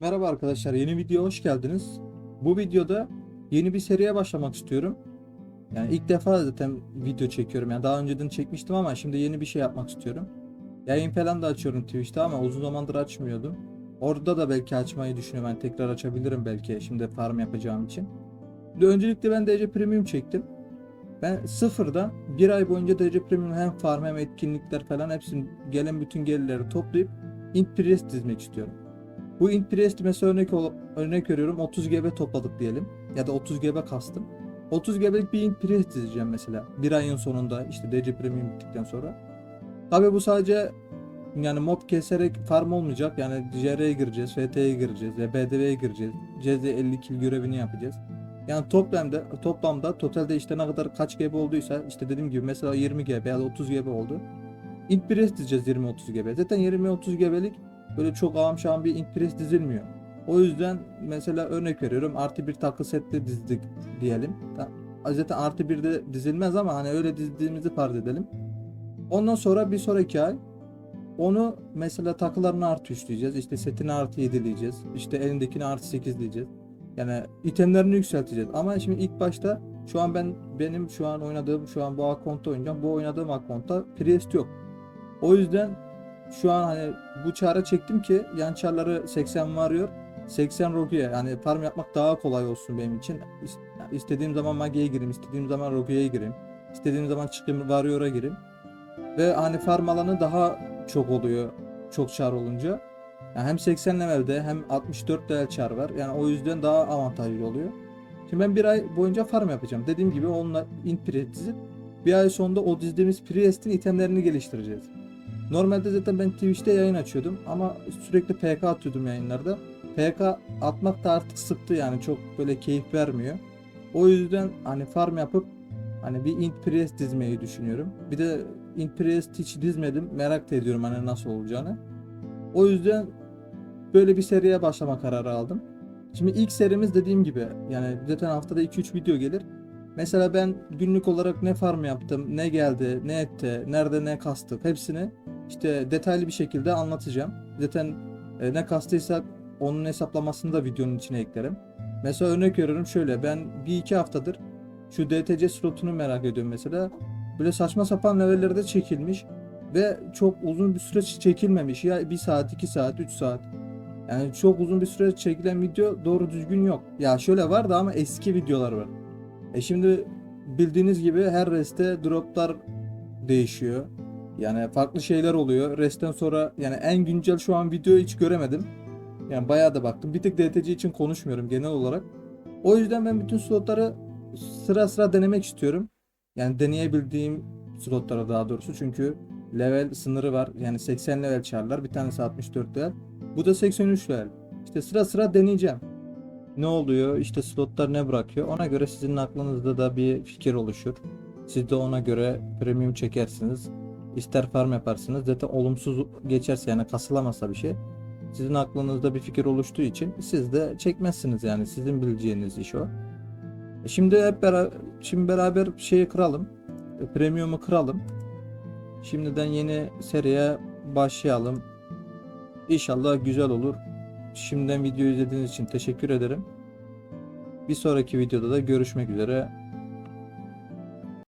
Merhaba arkadaşlar, yeni video hoş geldiniz. Bu videoda yeni bir seriye başlamak istiyorum. Yani ilk defa zaten video çekiyorum. Yani daha önceden çekmiştim ama şimdi yeni bir şey yapmak istiyorum. Yayın falan da açıyorum Twitch'te ama uzun zamandır açmıyordum. Orada da belki açmayı düşünüyorum. Yani tekrar açabilirim belki şimdi farm yapacağım için. Öncelikle ben DC Premium çektim. Ben sıfırdan bir ay boyunca DC Premium hem farm hem etkinlikler falan hepsini gelen bütün gelirleri toplayıp Int Press dizmek istiyorum. Bu int priest mesela örnek örnek veriyorum 30 GB topladık diyelim ya da 30 GB kastım. 30 GB'lik bir int priest dizeceğim mesela bir ayın sonunda işte DC Premium bittikten sonra. Tabi bu sadece yani mob keserek farm olmayacak yani JR'ye gireceğiz, FT'ye gireceğiz, BDV'ye gireceğiz, CZ 50 kill görevini yapacağız. Yani toplamda toplamda totalde işte ne kadar kaç GB olduysa işte dediğim gibi mesela 20 GB ya da 30 GB oldu. Int priest dizeceğiz 20-30 GB. Zaten 20-30 GB'lik böyle çok ağam bir ink dizilmiyor. O yüzden mesela örnek veriyorum artı bir takı sette dizdik diyelim. Zaten artı bir de dizilmez ama hani öyle dizdiğimizi farz edelim. Ondan sonra bir sonraki ay onu mesela takılarını artı 3 diyeceğiz. İşte setini artı 7 diyeceğiz. İşte elindekini artı 8 diyeceğiz. Yani itemlerini yükselteceğiz. Ama şimdi ilk başta şu an ben benim şu an oynadığım şu an bu akonta oynayacağım. Bu oynadığım akonta priest yok. O yüzden şu an hani bu çare çektim ki yan çarları 80 varıyor. 80 Rogue'ye yani farm yapmak daha kolay olsun benim için. İstediğim zaman Mage'ye gireyim, istediğim zaman Rogue'ye gireyim. istediğim zaman çıkayım Warrior'a gireyim. Ve hani farm alanı daha çok oluyor çok çar olunca. Yani hem 80 levelde hem 64 level çar var. Yani o yüzden daha avantajlı oluyor. Şimdi ben bir ay boyunca farm yapacağım. Dediğim gibi onunla int priest bir ay sonunda o dizdiğimiz priest'in itemlerini geliştireceğiz. Normalde zaten ben Twitch'te yayın açıyordum ama sürekli PK atıyordum yayınlarda. PK atmak da artık sıktı yani çok böyle keyif vermiyor. O yüzden hani farm yapıp hani bir int priest dizmeyi düşünüyorum. Bir de int priest hiç dizmedim. Merak da ediyorum hani nasıl olacağını. O yüzden böyle bir seriye başlama kararı aldım. Şimdi ilk serimiz dediğim gibi yani zaten haftada 2-3 video gelir. Mesela ben günlük olarak ne farm yaptım, ne geldi, ne etti, nerede ne kastık hepsini işte detaylı bir şekilde anlatacağım. Zaten e, ne kastıysak onun hesaplamasını da videonun içine eklerim. Mesela örnek veriyorum şöyle ben bir iki haftadır şu DTC slotunu merak ediyorum mesela. Böyle saçma sapan levellerde çekilmiş ve çok uzun bir süre çekilmemiş. Ya 1 saat, 2 saat, 3 saat. Yani çok uzun bir süre çekilen video doğru düzgün yok. Ya şöyle var da ama eski videolar var. E şimdi bildiğiniz gibi her reste droplar değişiyor. Yani farklı şeyler oluyor. Resten sonra yani en güncel şu an video hiç göremedim. Yani bayağı da baktım. Bir tık DTC için konuşmuyorum genel olarak. O yüzden ben bütün slotları sıra sıra denemek istiyorum. Yani deneyebildiğim slotlara daha doğrusu çünkü level sınırı var. Yani 80 level çarlar. Bir tanesi 64 level. Bu da 83 level. İşte sıra sıra deneyeceğim. Ne oluyor? İşte slotlar ne bırakıyor? Ona göre sizin aklınızda da bir fikir oluşur. Siz de ona göre premium çekersiniz. İster farm yaparsınız. Zaten olumsuz geçerse yani kasılamazsa bir şey. Sizin aklınızda bir fikir oluştuğu için siz de çekmezsiniz yani. Sizin bileceğiniz iş o. E Şimdi hep beraber şimdi beraber şeyi kıralım. E, Premium'u kıralım. Şimdiden yeni seriye başlayalım. İnşallah güzel olur. Şimdiden video izlediğiniz için teşekkür ederim. Bir sonraki videoda da görüşmek üzere.